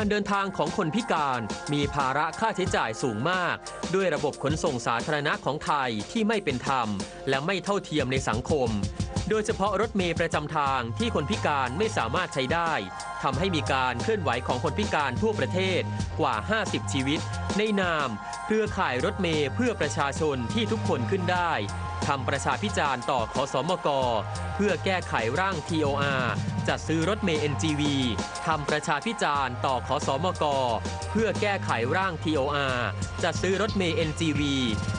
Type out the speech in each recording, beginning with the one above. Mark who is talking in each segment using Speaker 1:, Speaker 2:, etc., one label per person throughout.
Speaker 1: การเดินทางของคนพิการมีภาระค่าใช้จ่ายสูงมาก ด้วยระบบขนส่งสาธารณะของไทยที่ไม่เป็นธรรม และไม่เท่าเทียมในสังคม โดยเฉพาะรถเมล์ประจำทางที่คนพิการไม่สามารถใช้ได้ทำให้มีการเคลื่อนไหวของคนพิการทั่วประเทศกว่า 50 ชีวิต ในนามเครือข่ายรถเมล์เพื่อประชาชนที่ทุกคนขึ้นได้ ทำประชาพิจารณ์ต่อขอสมก เพื่อแก้ไขร่าง TOR จัดซื้อรถเมล์ NGV ทำประชาพิจารณ์ต่อขอสมก เพื่อแก้ไขร่าง TOR จัดซื้อรถเมล์ NGV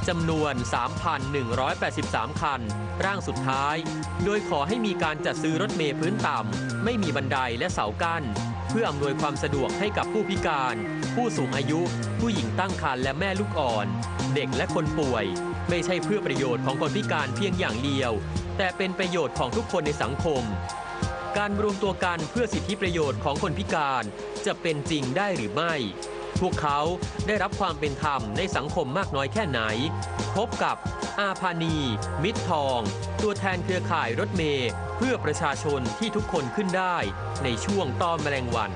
Speaker 1: จำนวน 3,183 คัน ร่างสุดท้าย โดยขอให้มีการจัดซื้อรถเมล์พื้นต่ำไม่มีบันไดและเสากั้น เพื่ออำนวยความสะดวกให้กับผู้พิการ ผู้สูงอายุ ผู้หญิงตั้งครรภ์และแม่ลูกอ่อน เด็กและคนป่วย ไม่ใช่เพื่อประโยชน์ของคนพิการเพียงอย่างเดียว แต่เป็นประโยชน์ของทุกคนในสังคม การรวมตัวกันเพื่อสิทธิประโยชน์ของคนพิการ จะเป็นจริงได้หรือไม่ พวกเขาได้รับความเป็นธรรมในสังคมมากน้อยแค่ไหน พบกับอาพานีมิตรทอง ตัวแทนเครือข่ายรถเมย์เพื่อประชาชนที่ทุกคนขึ้นได้ ในช่วงต้อนแมลงวัน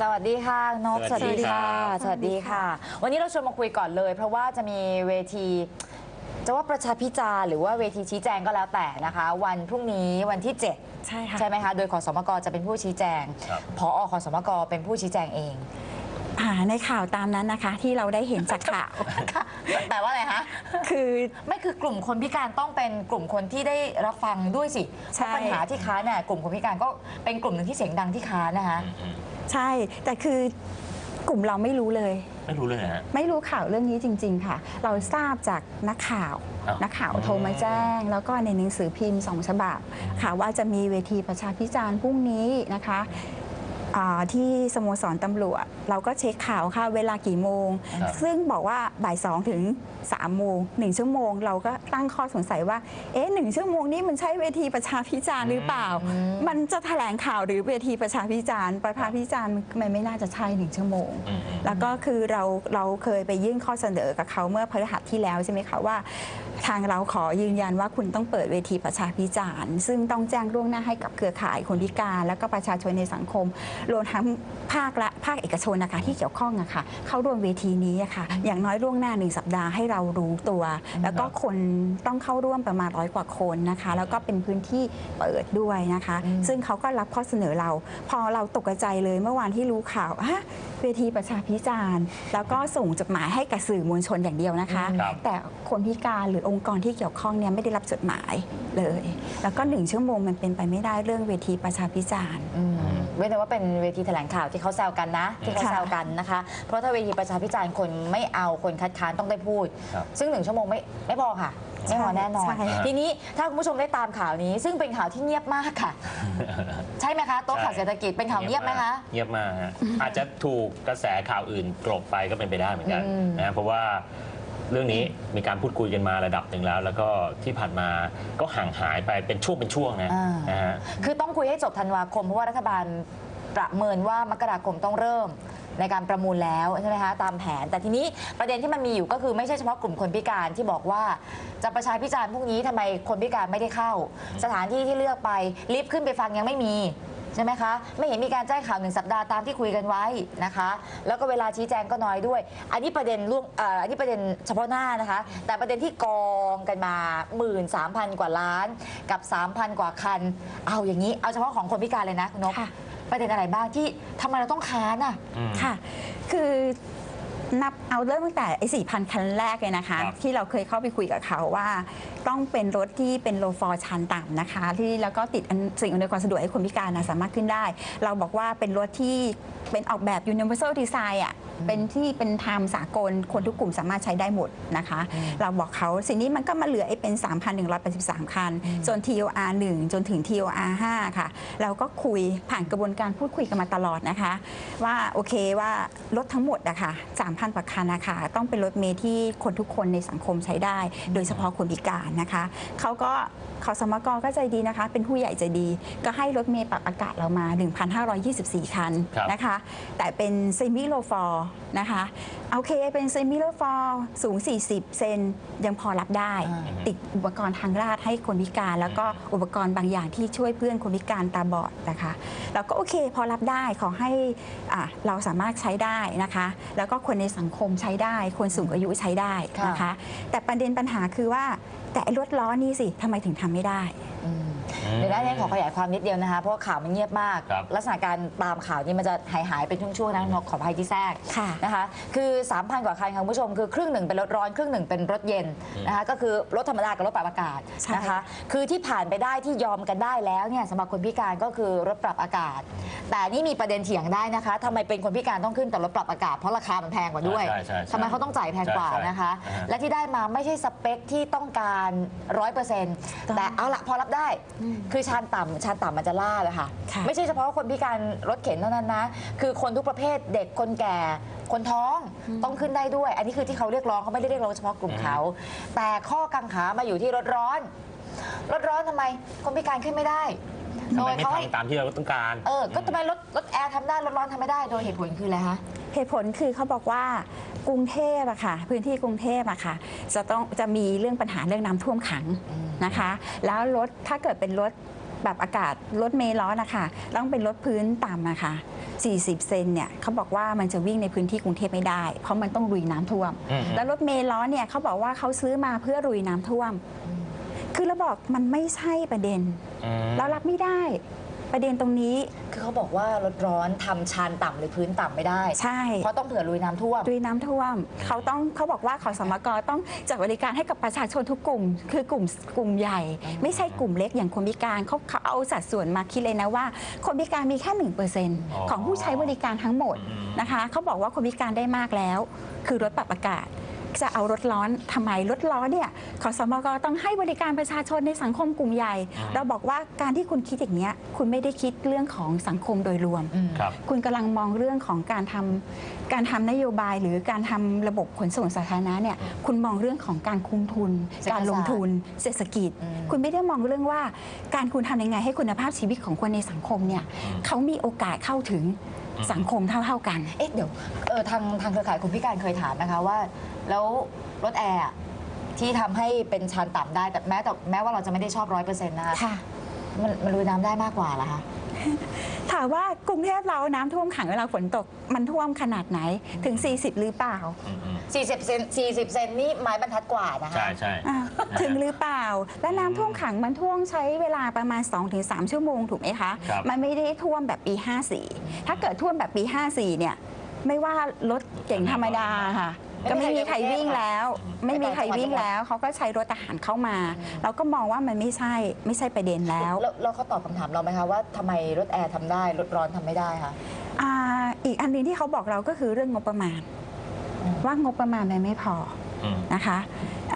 Speaker 2: สวัสดีค่ะนก
Speaker 3: สวัสดีครับ
Speaker 2: สวัสดีค่ะ วันนี้เราชวนมาคุยก่อนเลย เพราะว่าจะมีเวที จะว่าประชาพิจารณ์หรือว่าเวทีชี้แจงก็แล้วแต่นะคะ วันพรุ่งนี้วันที่ 7
Speaker 4: ใช่ค่ะ
Speaker 2: ใช่ไหมคะ โดยขอสมกจะเป็นผู้ชี้แจง
Speaker 3: ครับ
Speaker 2: พอขอสมกเป็นผู้ชี้แจงเอง
Speaker 4: อ่าในข่าวตามนั้นนะคะ ที่เราได้เห็นจากข่าว
Speaker 2: แต่ว่าอะไรคะ
Speaker 4: คือ
Speaker 2: ไม่คือกลุ่มคนพิการต้องเป็นกลุ่มคนที่ได้รับฟังด้วยสิเพ
Speaker 4: ใช่
Speaker 2: ราะปัญหาที่ค้านเนี่ยกลุ่มคนพิการก็เป็นกลุ่มหนึ่งที่เสียงดังที่ค้านนะคะ
Speaker 4: ใช่ แต่คือกลุ่มเราไม่รู้เลย
Speaker 3: ไม่รู้เลยนะฮะ
Speaker 4: ไม่รู้ข่าวเรื่องนี้จริง ๆ ค่ะ เราทราบจากนักข่าว
Speaker 3: อ้าว
Speaker 4: นักข่าวโทรมาแจ้ง แล้วก็ในหนังสือพิมพ์สองฉบับ ค่ะว่าจะมีเวทีประชาพิจารณ์พรุ่งนี้นะคะอ่า ที่สโมสรตำรวจ เราก็เช็คข่าวค่ะเวลากี่โมง
Speaker 3: ครับ
Speaker 4: ซึ่งบอกว่าบ่ายสองถึง3ามโมงหนึ่งชั่วโมง เราก็ตั้งข้อสงสัยว่า เอ๊ะหนึ่งชั่วโมงนี้มันใช่เวทีประชาพิจารณ์หรือเปล่า มันจะแถลงข่าวหรือเวทีประชาพิจารณ์ ประชาพิจารณ์มันไม่น่าจะใช่หนึ่งชั่วโมง
Speaker 3: อืม
Speaker 4: แล้วก็คือเราเราเคยไปยื่นข้อเสนอกับเขาเมื่อพฤหัสที่แล้วใช่ไหมคะว่า ทางเราขอยืนยันว่าคุณต้องเปิดเวทีประชาพิจารณ์ ซึ่งต้องแจ้งล่วงหน้าให้กับเครือข่ายคนพิการ แล้วก็ประชาชนในสังคมรวมทั้งภาคและภาคเอกชนนะคะที่เกี่ยวข้องอะค่ะเข้าร่วมเวทีนี้อะค่ะ อย่างน้อยล่วงหน้าหนึ่งสัปดาห์ให้เรารู้ตัว แล้วก็คนต้องเข้าร่วมประมาณร้อยกว่าคนนะคะ แล้วก็เป็นพื้นที่เปิดด้วยนะคะ ซึ่งเขาก็รับข้อเสนอเรา พอเราตกใจเลยเมื่อวานที่รู้ข่าวฮะเวทีประชาพิจารณ์ แล้วก็ส่งจดหมายให้กับสื่อมวลชนอย่างเดียวนะคะ
Speaker 3: ครับ
Speaker 4: แต่คนพิการหรือองค์กรที่เกี่ยวข้องเนี่ยไม่ได้รับจดหมายเลย แล้วก็หนึ่งชั่วโมงมันเป็นไปไม่ได้เรื่องเวทีประชาพิจารณ์
Speaker 2: อืมเว้นแต่ว่าเป็นเวทีแถลงข่าวที่เขาแซวกันนะ ที่เขา
Speaker 4: ค่ะ
Speaker 2: แซวกันนะคะ เพราะถ้าเวทีประชาพิจารณ์คนไม่เอาคนคัดค้านต้องได้พูด
Speaker 3: ครับ
Speaker 2: ซึ่งหนึ่งชั่วโมงไม่ไม่พอค่ะไม่พอแน่นอน
Speaker 4: ใช่
Speaker 2: ทีนี้ถ้าคุณผู้ชมได้ตามข่าวนี้ ซึ่งเป็นข่าวที่เงียบมากค่ะ ใช่ไหมคะโต๊ะข่าวเศรษฐกิจเป็นข่าวเงียบไหมคะ
Speaker 3: เงียบมากฮะอาจจะถูกกระแสข่าวอื่นกลบไปก็เป็นไปได้เหมือนกัน
Speaker 2: อืม
Speaker 3: นะเพราะว่าเรื่องนี้มีการพูดคุยกันมาระดับหนึ่งแล้ว แล้วก็ที่ผ่านมาก็ห่างหายไปเป็นช่วงเป็นช่วงนะ
Speaker 2: อ่าน
Speaker 3: นะฮะ
Speaker 2: คือต้องคุยให้จบธันวาคมเพราะว่ารัฐบาล ประเมินว่ามกราคมต้องเริ่มในการประมูลแล้วใช่ไหมคะตามแผน แต่ทีนี้ประเด็นที่มันมีอยู่ก็คือไม่ใช่เฉพาะกลุ่มคนพิการที่บอกว่าจะประชาพิจารณ์พวกนี้ทำไมคนพิการไม่ได้เข้า สถานที่ที่เลือกไปรีบขึ้นไปฟังยังไม่มีใช่ไหมคะ ไม่เห็นมีการแจ้งข่าวหนึ่งสัปดาห์ตามที่คุยกันไว้นะคะ แล้วก็เวลาชี้แจงก็น้อยด้วย อันนี้ประเด็นล่วงอ,อันนี้ประเด็นเฉพาะหน้านะคะ แต่ประเด็นที่กองกันมา 1 3 0 0 0 กว่าล้าน กับ 3,000 กว่าคัน เอาอย่างนี้ เอาเฉพาะของคนพิการเลยนะคุณนก ประเด็นอะไรบ้างที่ทำไมเราต้องค้านอะ
Speaker 4: ค่ะ คือนับเอาเริ่มตั้งแต่ไอ้สี่พันคันแรกเลยนะคะ
Speaker 3: ครับ
Speaker 4: ที่เราเคยเข้าไปคุยกับเขาว่า ต้องเป็นรถที่เป็นโลฟอร์ชันต่ำนะคะ ที่แล้วก็ติดอันสิ่งอำนวยความสะดวกให้คนพิการนะสามารถขึ้นได้ เราบอกว่าเป็นรถที่เป็นออกแบบ universal design อะเป็นที่เป็นไทม์สากลคนทุกกลุ่มสามารถใช้ได้หมดนะคะ เราบอกเขาสิ่งนี้มันก็มาเหลือไอ้เป็น 3,183 คันจน TOR 1 จนถึง TOR 5 ค่ะ เราก็คุยผ่านกระบวนการพูดคุยกันมาตลอดนะคะ ว่าโอเคว่ารถทั้งหมดอะค่ะ3,000กว่าคันนะคะต้องเป็นรถเมล์ที่คนทุกคนในสังคมใช้ได้ โดยเฉพาะคนพิการนะคะเขาก็เขาสมกก็ใจดีนะคะ เป็นผู้ใหญ่ใจดี ก็ให้รถเมล์ปรับอากาศเรามา 1,524 คัน
Speaker 3: ครับ
Speaker 4: นะคะ แต่เป็นเซมิโลฟอร์นะคะโอเคเป็นเซมิเลอร์ฟอร์สูง 40 เซนยังพอรับได้
Speaker 2: อ่า
Speaker 4: ติดอุปกรณ์ทางราดให้คนพิการ แล้วก็อุปกรณ์บางอย่างที่ช่วยเพื่อนคนพิการตาบอดนะคะแล้วก็โอเคพอรับได้ขอให้อะเราสามารถใช้ได้นะคะ แล้วก็คนในสังคมใช้ได้ คนสูงอายุใช้ได้นะคะ แต่ประเด็นปัญหาคือว่าแต่ไอ้รถล้อนี่สิทำไมถึงทำไม่ได้
Speaker 2: อืม เดี๋ยวได้เนี่ยขอขยายความนิดเดียวนะคะ เพราะว่าข่าวมันเงียบมาก
Speaker 3: ครับ
Speaker 2: ลักษณะการตามข่าวนี่มันจะหายหายๆเป็นช่วงๆนะขออภัยที่แทรก
Speaker 4: ค่ะ
Speaker 2: นะคะ คือ 3,000 กว่าคันค่ะคุณผู้ชม คือครึ่งหนึ่งเป็นรถร้อน ครึ่งหนึ่งเป็นรถเย็นนะคะ ก็คือรถธรรมดากับรถปรับอากาศ
Speaker 4: ใช่
Speaker 2: นะคะ คือที่ผ่านไปได้ที่ยอมกันได้แล้วเนี่ยสำหรับคนพิการก็คือรถปรับอากาศ แต่นี่มีประเด็นเถียงได้นะคะทำไมเป็นคนพิการต้องขึ้นแต่รถปรับอากาศเพราะราคามันแพงกว่าด้วย
Speaker 3: ใช่ใช่ใช่
Speaker 2: ทำไมเขาต้องจ่ายแพงกว่า
Speaker 3: ใช่ใช่
Speaker 2: นะคะ
Speaker 3: อ่าฮะ
Speaker 2: และที่ได้มาไม่ใช่สเปคที่ต้องการร้อยเปอร์เซ็นต์แต่เอาละพอรับได้คือชานต่ำชานต่ำมันจะล่าเลยค่ะ
Speaker 4: ค่ะ
Speaker 2: ไม่ใช่เฉพาะคนพิการรถเข็นเท่านั้นนะ คือคนทุกประเภทเด็กคนแก่คนท้องต้องขึ้นได้ด้วย อันนี้คือที่เขาเรียกร้องเขาไม่ได้เรียกร้องเฉพาะกลุ่มเขา แต่ข้อกังขามาอยู่ที่รถร้อน รถร้อนทำไม คนพิการขึ้นไม่ได้
Speaker 3: ทำ
Speaker 2: โด
Speaker 3: ไม
Speaker 2: ย
Speaker 3: ไม่
Speaker 2: เขาให้
Speaker 3: ทำตามที่เราต้องการ
Speaker 2: เออ ก็ทำไมรถรถแอร์ทำได้รถร้อนทำไม่ได้ โดยเหตุผลคืออะไรคะ
Speaker 4: เหตุผลคือเขาบอกว่า กรุงเทพอะค่ะพื้นที่กรุงเทพอะค่ะจะต้องจะมีเรื่องปัญหาเรื่องน้ำท่วมขังนะคะ แล้วรถถ้าเกิดเป็นรถแบบอากาศรถเมล์ร้อนนะคะต้องเป็นรถพื้นต่ำนะคะ40 เซนเนี่ยเขาบอกว่ามันจะวิ่งในพื้นที่กรุงเทพไม่ได้ เพราะมันต้องลุยน้ำท่วม
Speaker 3: อืม
Speaker 4: แล้วรถเมล์ร้อนเนี่ยเขาบอกว่าเขาซื้อมาเพื่อลุยน้ำท่วม คือเราบอกมันไม่ใช่ประเด็น
Speaker 3: อืม
Speaker 4: เรารับไม่ได้ ประเด็นตรงนี้
Speaker 2: คือเขาบอกว่ารถร้อนทำชานต่ำหรือพื้นต่ำไม่ได้
Speaker 4: ใช่
Speaker 2: เพราะต้องเผื่อลุยน้ำท่วม
Speaker 4: ด้วยน้ำท่วม เขาต้องเขาบอกว่าขอสมกต้องจัดบริการให้กับประชาชนทุกกลุ่ม คือกลุ่มกลุ่มใหญ่ ไม่ใช่กลุ่มเล็กอย่างคนพิการเขาเขาเอาสัดส่วนมาคิดเลยนะว่า คนพิการมีแค่หนึ่งเปอร์เซ็นต์
Speaker 3: อ๋อ
Speaker 4: ของผู้ใช้บริการทั้งหมด
Speaker 3: อืม
Speaker 4: นะคะเขาบอกว่าคนพิการได้มากแล้ว คือรถปรับอากาศ จะเอารถร้อนทำไมรถร้อนเนี่ยขอสมกต้องให้บริการประชาชนในสังคมกลุ่มใหญ่ เราบอกว่าการที่คุณคิดอย่างเนี้ยคุณไม่ได้คิดเรื่องของสังคมโดยรวม
Speaker 3: ครับ
Speaker 4: คุณกำลังมองเรื่องของการทำการทำนโยบายหรือการทำระบบขนส่งสาธารณะเนี่ยคุณมองเรื่องของการคุ้มทุน
Speaker 2: เศรษฐศาสตร์
Speaker 4: การลงทุน เศรษฐกิจ
Speaker 2: อืม
Speaker 4: คุณไม่ได้มองเรื่องว่า การคุณทำยังไงให้คุณภาพชีวิตของคนในสังคมเนี่ย
Speaker 3: อืม
Speaker 4: เขามีโอกาสเข้าถึง สังคมเท่า ๆกัน
Speaker 2: เอ๊ะเดี๋ยวเออทางทางเครือข่ายคนพิการเคยถามนะคะว่า แล้วรถแอร์อะที่ทำให้เป็นชานต่ำได้แต่แม้แต่แม้ว่าเราจะไม่ได้ชอบร้อยเปอร์เซ็นต์นะคะ
Speaker 4: ค่ะ
Speaker 2: มันมันลุยน้ำได้มากกว่าเหรอคะ
Speaker 4: ถามว่ากรุงเทพเราน้ำท่วมขังเวลาฝนตกมันท่วมขนาดไหนถึง 40 หรือเปล่า
Speaker 3: อืมอืม
Speaker 2: 40 เซน40 เซนนี่ไม้บรรทัดกว่านะคะ
Speaker 3: ใช่ใช่
Speaker 4: อะถึงหรือเปล่า และน้ำท่วมขังมันท่วมใช้เวลาประมาณ 2-3 ชั่วโมงถูกไหมคะ
Speaker 3: ครับ
Speaker 4: มันไม่ได้ท่วมแบบปี 54 ถ้าเกิดท่วมแบบปี 54 เนี่ย ไม่ว่ารถเก่งธรรมดาค่ะ
Speaker 2: ไม่
Speaker 4: ก็
Speaker 2: มี
Speaker 4: ไม่มี
Speaker 2: ใค
Speaker 4: ใค
Speaker 2: ร
Speaker 4: ร
Speaker 2: เดิน
Speaker 4: วิ่งแล้ว ไม่มีใครวิ่ง
Speaker 2: ไปต่างจังหวัด
Speaker 4: แล้วเขาก็ใช้รถทหารเข้ามา เราก็มองว่ามันไม่ใช่ไม่ใช่ประเด็นแล้ว
Speaker 2: แล้วแล้วเขาตอบคำถามเราไหมคะว่าทำไมรถแอร์ทำได้รถร้อนทำไม่ได้คะ
Speaker 4: อ่าอีกอันหนึงที่เขาบอกเราก็คือเรื่องงบประมาณ
Speaker 2: อืม
Speaker 4: ว่างบประมาณมันไม่พอ
Speaker 3: อืม
Speaker 4: นะคะ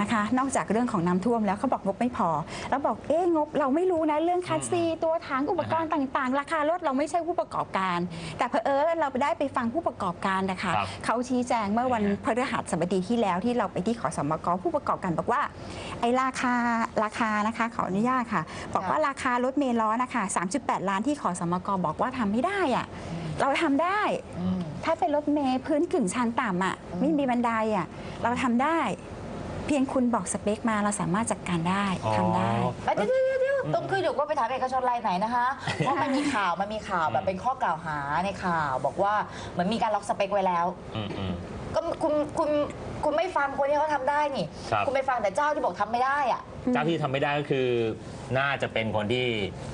Speaker 4: นะคะนอกจากเรื่องของน้ำท่วมแล้วเขาบอกงบไม่พอ แล้วบอกเอ๊ะงบเราไม่รู้นะเรื่องคัสซี ตัวถังอุปกรณ์ต่างๆ ราคารถเราไม่ใช่ผู้ประกอบการ แต่เพอเออเราไปได้ไปฟังผู้ประกอบการนะคะ
Speaker 3: ครับ
Speaker 4: เขาชี้แจงเมื่อวัน
Speaker 3: อืม
Speaker 4: พฤหัสบดีที่แล้วที่เราไปที่ขอสมกผู้ประกอบการบอกว่า ไอ้ราคาราคานะคะขออนุญาตค่ะ บอกว่าราคารถเมล์ล้อนะคะ3.8 ล้านที่ขอสมกบอกว่าทำไม่ได้อะเราทำได้
Speaker 2: อืม
Speaker 4: ถ้าเป็นรถเมล์พื้นกึ่งชันต่ำอะ
Speaker 2: อืม
Speaker 4: ไม่มีบันไดอะเราทำได้ เพียงคุณบอกสเปคมาเราสามารถจัดการได้
Speaker 3: อ๋อ
Speaker 4: ทำได้
Speaker 2: เอ้ยเดี๋ยวเดี๋ยวเดี๋ยวต้องขึ้นอยู่ว่าไปถามเอกชนรายไหนนะคะเพราะมันมีข่าวมันมีข่าวแบบเป็นข้อกล่าวหาในข่าว บอกว่าเหมือนมีการล็อกสเปคไว้แล้ว
Speaker 3: อืมอืม
Speaker 2: ก็คุณคุณคุณไม่ฟังคนที่เขาทำได้นี่
Speaker 3: ครับ
Speaker 2: ณไปฟังแต่เจ้าที่บอกทำไม่ได้อะ
Speaker 3: เจ้าที่ทำไม่ได้ก็คือ น่าจะเป็นคนที่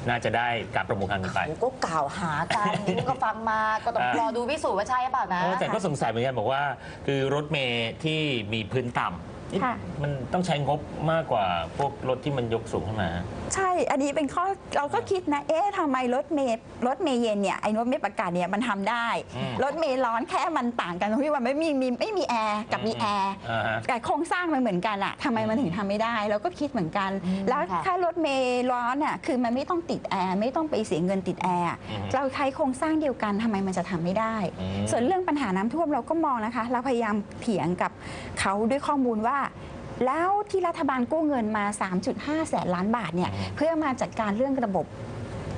Speaker 3: น่าจะได้การประมูลครั้งนี้ไป
Speaker 2: เขาก็กล่าวหากันนี่ก็ฟังมาก็ต้อง
Speaker 3: อ่าร
Speaker 2: รอดูพิสูจน์ว่าใช่หรือเปล่านะ
Speaker 3: เออแต่ก็สงสัยเหมือนกันบอกว่า คือรถเมย์ที่มีพื้นต่ำ นี่มันต้องใช้งบมากกว่าพวกรถที่มันยกสูงขึ้นมา
Speaker 4: ใช่ อันนี้เป็นข้อเราก็คิดนะ เอ๊ะทำไมรถเมล์รถเมล์เย็นเนี่ยไอ้รถเมล์ประกาศเนี่ยมันทำได้
Speaker 3: อืม
Speaker 4: รถเมล์ร้อนแค่มันต่างกันตรงที่ว่าไม่มีมีไม่มีแอร์กับมีแอร์
Speaker 3: อ่าฮะ
Speaker 4: แต่โครงสร้างมันเหมือนกันอะทำไมมันถึงทำไม่ได้เราก็คิดเหมือนกัน
Speaker 2: อืม
Speaker 4: แล้ว
Speaker 2: ค่ะ
Speaker 4: ถ้ารถเมล์ร้อนอะคือมันไม่ต้องติดแอร์ไม่ต้องไปเสียเงินติดแอร์อะ
Speaker 3: อืม
Speaker 4: เราใช้โครงสร้างเดียวกันทำไมมันจะทำไม่ได้
Speaker 3: อืม
Speaker 4: ส่วนเรื่องปัญหาน้ำท่วมเราก็มองนะคะ เราพยายามเถียงกับเขาด้วยข้อมูลว่า แล้วที่รัฐบาลกู้เงินมา 3.5 แสนล้านบาทเนี่ยเพื่อมาจัดการเรื่องระบบ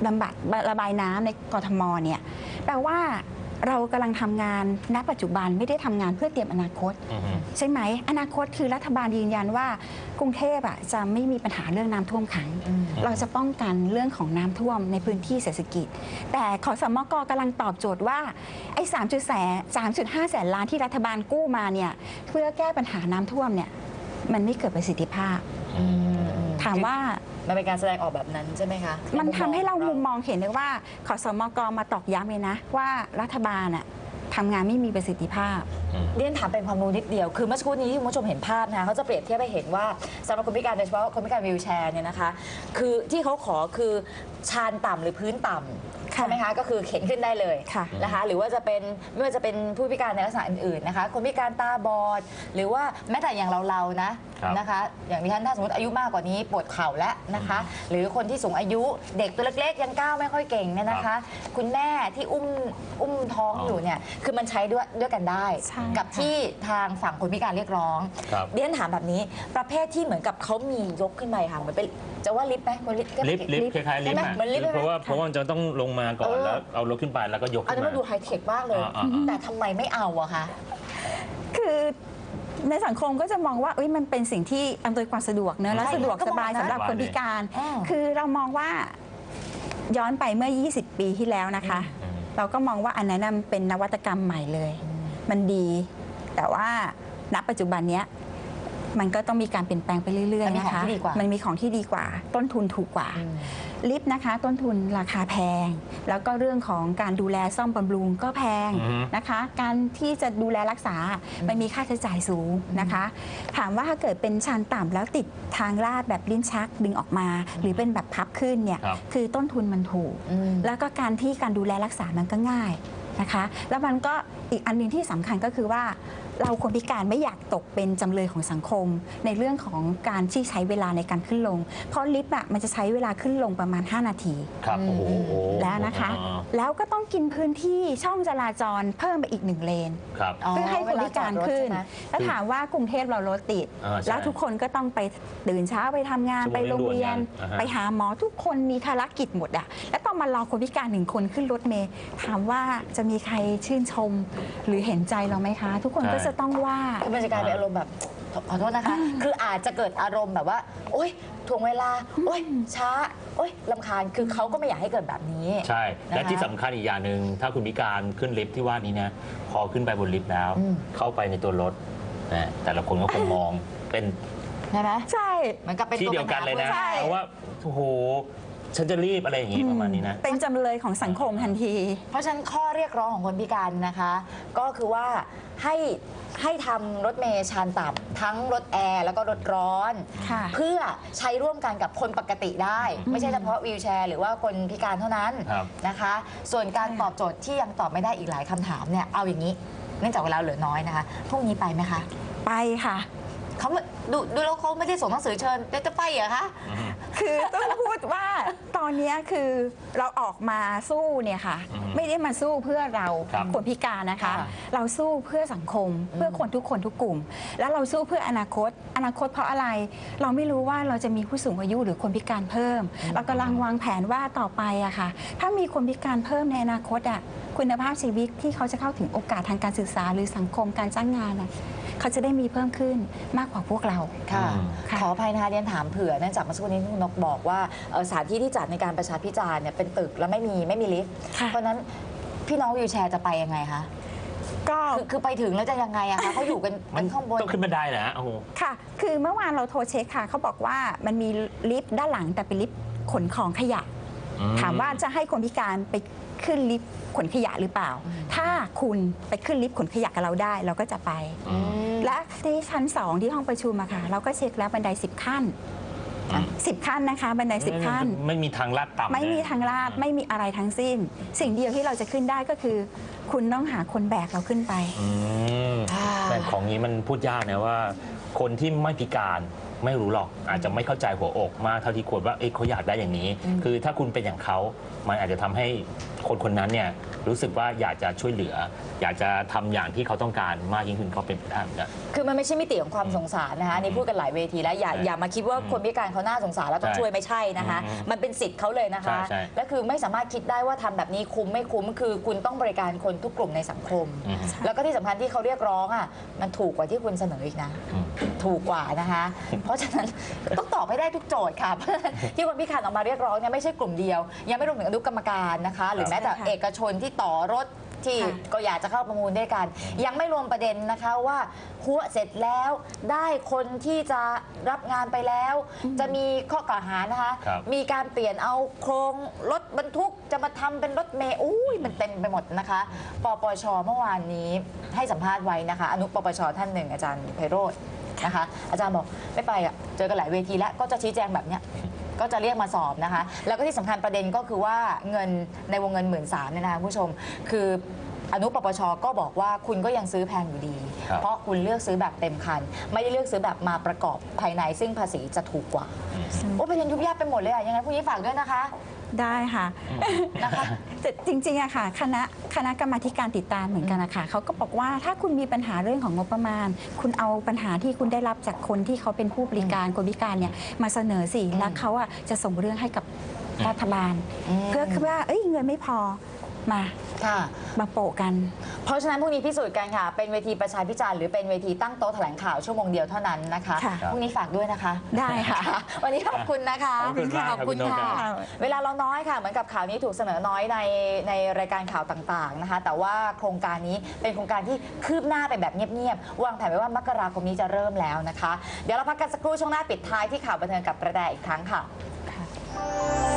Speaker 4: บำบัดระบายน้ำในกทมเนี่ยแปลว่าเรากำลังทำงานณปัจจุบันไม่ได้ทำงานเพื่อเตรียมอนาคต
Speaker 3: อือฮึ
Speaker 4: ใช่ไหม อนาคตคือรัฐบาลยืนยันว่ากรุงเทพอะจะไม่มีปัญหาเรื่องน้ำท่วมขัง
Speaker 2: อืม
Speaker 4: เราจะป้องกันเรื่องของน้ำท่วมในพื้นที่เศรษฐกิจ แต่ขอสมกกำลังตอบโจทย์ว่าไอ้ 3. แสน3.5แสนล้านที่รัฐบาลกู้มาเนี่ยเพื่อแก้ปัญหาน้ำท่วมเนี่ย มันไม่เกิดประสิทธิภาพ
Speaker 2: อืม
Speaker 4: ถามว่า
Speaker 2: มันเป็นการแสดงออกแบบนั้นใช่ไหมคะ
Speaker 4: มันทำให้เรา
Speaker 2: ใน
Speaker 4: มุม
Speaker 2: ม
Speaker 4: มองเห็นเลยว่าขอสมกมาตอกย้ำเลยนะ ว่ารัฐบาลอะทำงานไม่มีประสิทธิภาพ
Speaker 2: เรียนถามเป็นความรู้นิดเดียว คือเมื่อสักครู่นี้ที่คุณผู้ชมเห็นภาพนะคะเขาจะเปรียบเทียบให้เห็นว่าสำหรับคนพิการโดยเฉพาะคนพิการวีลแชร์เนี่ยนะคะ คือที่เขาขอคือชานต่ำหรือพื้นต่ำ
Speaker 4: ค่ะ
Speaker 2: ใช่ไหมคะ ก็คือเข็นขึ้นได้เลย
Speaker 4: ค่ะ
Speaker 2: นะคะ หรือว่าจะเป็นไม่ว่าจะเป็นผู้พิการในลักษณะอื่นๆนะคะ คนพิการตาบอด หรือว่าแม้แต่อย่างเราๆนะครับ นะคะ อย่างดิฉันถ้าสมมติอายุมากกว่านี้ปวดเข่าแล้วนะคะ หรือคนที่สูงอายุเด็กตัวเล็กๆ ยังก้าวไม่ค่อยเก่งเนี่ยนะคะ คุณแม่ที่อุ้มอุ้มท้องอยู่เนี่ย คือมันใช้ด้วยด้วยกันได้
Speaker 4: ใช่
Speaker 2: กับ
Speaker 4: ค่ะ
Speaker 2: ที่ทางฝั่งคนพิการเรียกร้อง
Speaker 3: ครับ
Speaker 2: เรียนถามแบบนี้ประเภทที่เหมือนกับเขามียกขึ้นไปค่ะเหมือนเป็นจะว่าลิฟต์ไหมเหมือนลิฟต์
Speaker 3: ลิฟต์ลิฟต์คล้ายๆลิฟต์
Speaker 2: ใช่ไหม
Speaker 3: อะ
Speaker 2: เหมือนลิฟต์
Speaker 3: เพราะว่าเพราะว่ามันจะต้องลงมาก่อน
Speaker 2: เออ
Speaker 3: แล้วเอารถขึ้นไปแล้วก็ยก
Speaker 2: อัน
Speaker 3: ขึ้น
Speaker 2: นั้น
Speaker 3: มา
Speaker 2: มันดูไฮเทคมากเลย
Speaker 3: อ่าอ่าอ่า
Speaker 2: แต่ทำไมไม่เอาอะคะ
Speaker 4: คือในสังคมก็จะมองว่าเอ้ยมันเป็นสิ่งที่อำนวยความสะดวกเนอะและ
Speaker 2: ใช่
Speaker 4: สะดวกสบาย
Speaker 2: ก็มองนะ
Speaker 4: สำหรับคนพิการ
Speaker 2: อืม
Speaker 4: คือเรามองว่าย้อนไปเมื่อ 20 ปีที่แล้วนะคะ
Speaker 3: อืม
Speaker 4: เราก็มองว่าอันนั้นนะมันเป็นนวัตกรรมใหม่เลย มันดี แต่ว่าณปัจจุบันเนี้ยมันก็ต้องมีการเปลี่ยนแปลงไปเรื่อย
Speaker 2: มันมี
Speaker 4: ๆ
Speaker 2: ของ
Speaker 4: นะคะ
Speaker 2: ที่ดีกว่ามั
Speaker 4: มันมีของที่ดีกว่า ต้นทุนถูกกว่าลิฟต์นะคะต้นทุนราคาแพง แล้วก็เรื่องของการดูแลซ่อมบำรุงก็แพง
Speaker 3: อือฮึ
Speaker 4: นะคะ การที่จะดูแลรักษา มันมีค่าใช้จ่ายสูงนะคะ ถามว่าถ้าเกิดเป็นชันต่ำแล้วติดทางลาดแบบลิ้นชักดึงออกมา หรือเป็นแบบพับขึ้นเนี่ย
Speaker 3: ครับ
Speaker 4: คือต้นทุนมันถูก
Speaker 2: อืม
Speaker 4: แล้วก็การที่การดูแลรักษามันก็ง่ายนะคะ แล้วมันก็ อีกอันหนึงที่สำคัญก็คือว่า เราคนพิการไม่อยากตกเป็นจำเลยของสังคม ในเรื่องของการที่ใช้เวลาในการขึ้นลง เพราะลิฟต์อะมันจะใช้เวลาขึ้นลงประมาณ 5 นาที
Speaker 3: ครับโอ้โห
Speaker 4: แล้วนะคะ
Speaker 3: อ่า
Speaker 4: แล้วก็ต้องกินพื้นที่ช่องจราจรเพิ่มไปอีกหนึ่งเลน
Speaker 3: ครับ
Speaker 2: อ๋อ
Speaker 4: เพื่อให้คนพิการขึ้น
Speaker 2: เวลาจอดรถใช่ไหม
Speaker 4: แล้วถามว่ากรุงเทพเรารถติด
Speaker 3: อ่าใช่
Speaker 4: แล้วทุกคนก็ต้องไปตื่นเช้าไปทำงาน
Speaker 3: ชั่วโมง
Speaker 4: ไปโรงเรียน
Speaker 3: เร่งด่วนกันอ่าฮะ
Speaker 4: ไปหาหมอทุกคนมีภารกิจหมดอะแล้วต้องมารอคนพิการหนึ่งคนขึ้นรถเมย์ถามว่าจะมีใครชื่นชมหรือเห็นใจเราไหมคะ ทุกคนก็จะต้องว่า
Speaker 2: คือมันจะกลายเป็นอารมณ์แบบขอขอโทษนะคะ คืออาจจะเกิดอารมณ์แบบว่า โอ๊ยถ่วงเวลา โอ๊ยช้า โอ๊ยลำคาญ คือเขาก็ไม่อยากให้เกิดแบบนี้
Speaker 3: ใช่ และ
Speaker 2: นะคะ
Speaker 3: ที่สำคัญอีกอย่างหนึ่งถ้าคุณพิการขึ้นลิฟต์ที่ว่านี้นะ พอขึ้นไปบนลิฟต์แล้ว
Speaker 2: อืม
Speaker 3: เข้าไปในตัวรถนะแต่ละคนก็คงมองเป็น
Speaker 2: ใช่ไหม
Speaker 4: ใช่
Speaker 2: เหมือนกับเป็น
Speaker 3: ที่
Speaker 2: ตัว
Speaker 3: เดียวกันเลยนะ
Speaker 2: ปัญหา
Speaker 4: ใช่
Speaker 3: เพราะว่าโอ้โห ฉันจะรีบอะไรอย่างงี้ประมาณนี้นะ
Speaker 4: เป็นจำเลยของสังคมทันที
Speaker 2: เพราะฉะนั้นข้อเรียกร้องของคนพิการนะคะ ก็คือว่าให้ให้ทำรถเมย์ชานต่ำทั้งรถแอร์แล้วก็รถร้อน
Speaker 4: ค่ะ
Speaker 2: เพื่อใช้ร่วมกันกับคนปกติได้
Speaker 3: อืม
Speaker 2: ไม่ใช่เฉพาะวีลแชร์ หรือว่าคนพิการเท่านั้น
Speaker 3: ครับ
Speaker 2: นะคะ ส่วนการตอบโจทย์ที่ยังตอบไม่ได้อีกหลายคำถามเนี่ยเอาอย่างนี้เนื่องจากเวลาเหลือน้อยนะคะพรุ่งนี้ไปไหมคะ
Speaker 4: ไปค่ะ
Speaker 2: เขาไม่ดูดูแล้วเขาไม่ได้ส่งหนังสือเชิญจะจะไปเหรอคะ
Speaker 4: คือต้องพูดว่าตอนเนี้ยคือเราออกมาสู้เนี่ยค่ะ
Speaker 3: อืม
Speaker 4: ไม่ได้มาสู้เพื่อเรา
Speaker 3: ครับ
Speaker 4: คนพิการนะคะ
Speaker 2: ค่ะ
Speaker 4: เราสู้เพื่อสังคม เพื่อคนทุกคนทุกกลุ่ม แล้วเราสู้เพื่ออนาคต อนาคตเพราะอะไร เราไม่รู้ว่าเราจะมีผู้สูงอายุหรือคนพิการเพิ่ม เรากำลังวางแผนว่าต่อไปอะค่ะ ถ้ามีคนพิการเพิ่มในอนาคตอะคุณภาพชีวิตที่เขาจะเข้าถึงโอกาสทางการศึกษาหรือสังคมการจ้างงานอะ เขาจะได้มีเพิ่มขึ้นมากกว่าพวกเรา
Speaker 2: ค่ะ
Speaker 3: อืม
Speaker 4: ค่ะ
Speaker 2: ขออภัยนะคะเรียนถามเผื่อเนื่องจากเมื่อสักครู่นี้ที่คุณนกบอกว่าเอ่อสถานที่ที่จัดในการประชาพิจารณ์เนี่ยเป็นตึกแล้วไม่มีไม่มีลิฟต์
Speaker 4: ค่ะ
Speaker 2: เพราะฉะนั้นพี่น้องวิวแชร์จะไปยังไงคะ
Speaker 4: ก็
Speaker 2: คือคือไปถึงแล้วจะยังไงอะคะเขาอยู่กัน
Speaker 3: มั
Speaker 2: กันนข้างบน
Speaker 3: ต้องขึ้นบันไดเหรอฮะโอ้โห
Speaker 4: ค่ะ คือเมื่อวานเราโทรเช็คค่ะ เขาบอกว่ามันมีลิฟต์ด้านหลังแต่เป็นลิฟต์ขนของขยะ
Speaker 3: อืม
Speaker 4: ถามว่าจะให้คนพิการไปขึ้นลิฟต์ขนขยะหรือเปล่า ถ้าคุณไปขึ้นลิฟต์ขนขยะกับเราได้ เราก็จะไป
Speaker 3: อืม
Speaker 4: และที่ชั้น2ที่ห้องประชุมอะค่ะ เราก็เช็คแล้วบันได 10 ขั้น
Speaker 3: อืม
Speaker 4: 10ขั้นนะคะ บันได10ขั้น
Speaker 3: ไม่มีทางลาดต่ำ
Speaker 4: ไม่มีทางลาดไม่มีอะไรทั้งสิ้น สิ่งเดียวที่เราจะขึ้นได้ก็คือ คุณต้องหาคนแบกเราขึ้นไป
Speaker 3: อืม
Speaker 2: อ่า
Speaker 3: แต่ของนี้มันพูดยากนะว่า คนที่ไม่พิการ ไม่รู้หรอกอาจจะไม่เข้าใจหัวอกมากเท่าที่ควรว่าเอ้ยเขาอยากได้อย่างนี้ คือถ้าคุณเป็นอย่างเขามันอาจจะทำให้คนคนนั้นเนี่ยรู้สึกว่าอยากจะช่วยเหลือ อยากจะทำอย่างที่เขาต้องการมากยิ่งขึ้นก็เป็นไปได้เหมือนกัน
Speaker 2: คือมันไม่ใช่มิติของความสงสารนะคะอันนี่พูดกันหลายเวทีแล้วอย่า
Speaker 3: ใช่
Speaker 2: อย่ามาคิดว่าคนพิการเขาน่าสงสารแล้วต้อง
Speaker 3: ใช่
Speaker 2: ช่วยไม่ใช่นะคะ
Speaker 3: อืม
Speaker 2: มันเป็นสิทธิ์เขาเลยนะคะ
Speaker 3: ใช่ใช่
Speaker 2: และคือไม่สามารถคิดได้ว่าทำแบบนี้คุ้มไม่คุ้ม คือคุณต้องบริการคนทุกกลุ่มในสังคม
Speaker 3: อืม
Speaker 2: แล้วก็ที่สำคัญที่เขาเรียกร้องอะมันถูกกว่าที่คุณเสนออีกนะ
Speaker 3: อืม
Speaker 2: ถูกกว่านะคะเพราะฉะนั้นต้องตอบให้ได้ทุกโจทย์ค่ะเพราะฉะนั้นที่คนพิการออกมาเรียกร้องเนี่ยไม่ใใช่กลุ่มเดียว ยังไม่รวมถึงอนุกรรมการนะคะ หรือแม้แต่
Speaker 4: ใช่ค่ะ
Speaker 2: เอกชนที่ต่อรถที่
Speaker 4: ค่ะ
Speaker 2: ก็อยากจะเข้าประมูลด้วยกัน ยังไม่รวมประเด็นนะคะว่าหัวเสร็จแล้วได้คนที่จะรับงานไปแล้ว จะมีข้อกล่าวหานะคะ
Speaker 3: ครับ
Speaker 2: มีการเปลี่ยนเอาโครงรถบรรทุกจะมาทำเป็นรถเมล์อุ้ยมันเต็มไปหมดนะคะปปชเมื่อวานนี้ให้สัมภาษณ์ไว้นะคะ อนุปปชท่านหนึ่งอาจารย์ไพโรธ นะคะ อาจารย์บอกไม่ไปอะเจอกันหลายเวทีแล้วก็จะชี้แจงแบบเนี้ยก็จะเรียกมาสอบนะคะ แล้วก็ที่สำคัญประเด็นก็คือว่าเงินในวงเงินหมื่นสามเนี่ยนะคะคุณผู้ชม คืออนุปปชก็บอกว่าคุณก็ยังซื้อแพงอยู่ดี
Speaker 3: ครับ
Speaker 2: เพราะคุณเลือกซื้อแบบเต็มคัน ไม่ได้เลือกซื้อแบบมาประกอบภายในซึ่งภาษีจะถูกกว่า โอ้ประเด็นยุบยับไปหมดเลยอะยังไงพรุ่งนี้ฝากด้วยนะคะ
Speaker 4: ได้ค่ะ
Speaker 2: นะคะ
Speaker 4: แต่จริงๆอะค่ะคณะคณะกรรมาธิการติดตามเหมือนกันนะคะเขาก็บอกว่าถ้าคุณมีปัญหาเรื่องของงบประมาณ คุณเอาปัญหาที่คุณได้รับจากคนที่เขาเป็นผู้บริการคนพิการเนี่ยมาเสนอสิแล้วเขาอะจะส่งเรื่องให้กับรัฐบาล
Speaker 2: อืม
Speaker 4: เพื่อคือว่าเอ้ยเงินไม่พอ มา
Speaker 2: ค่ะ
Speaker 4: มาโปะกัน
Speaker 2: เพราะฉะนั้นพรุ่งนี้พิสูจน์กันค่ะ เป็นเวทีประชาพิจารณ์หรือเป็นเวทีตั้งโต๊ะแถลงข่าวชั่วโมงเดียวเท่านั้นนะคะ
Speaker 4: ค่ะ
Speaker 2: พรุ่งนี้ฝากด้วยนะคะ
Speaker 4: ได้ค่ะ
Speaker 2: วันนี้ขอบคุณนะคะ
Speaker 3: ขอบคุณมาก
Speaker 2: ขอบคุณ
Speaker 3: ครับคุณนก
Speaker 2: ค่ะ
Speaker 3: ครับ
Speaker 2: เวลาเราน้อยค่ะ เหมือนกับข่าวนี้ถูกเสนอน้อยในในรายการข่าวต่างๆนะคะ แต่ว่าโครงการนี้เป็นโครงการที่คืบหน้าไปแบบเงียบๆ วางแผนไว้ว่ามกราคมนี้จะเริ่มแล้วนะคะ เดี๋ยวเราพักกันสักครู่ช่วงหน้าปิดท้ายที่ข่าวบันเทิงกับประแดอีกครั้งค่ะ
Speaker 4: ค่ะ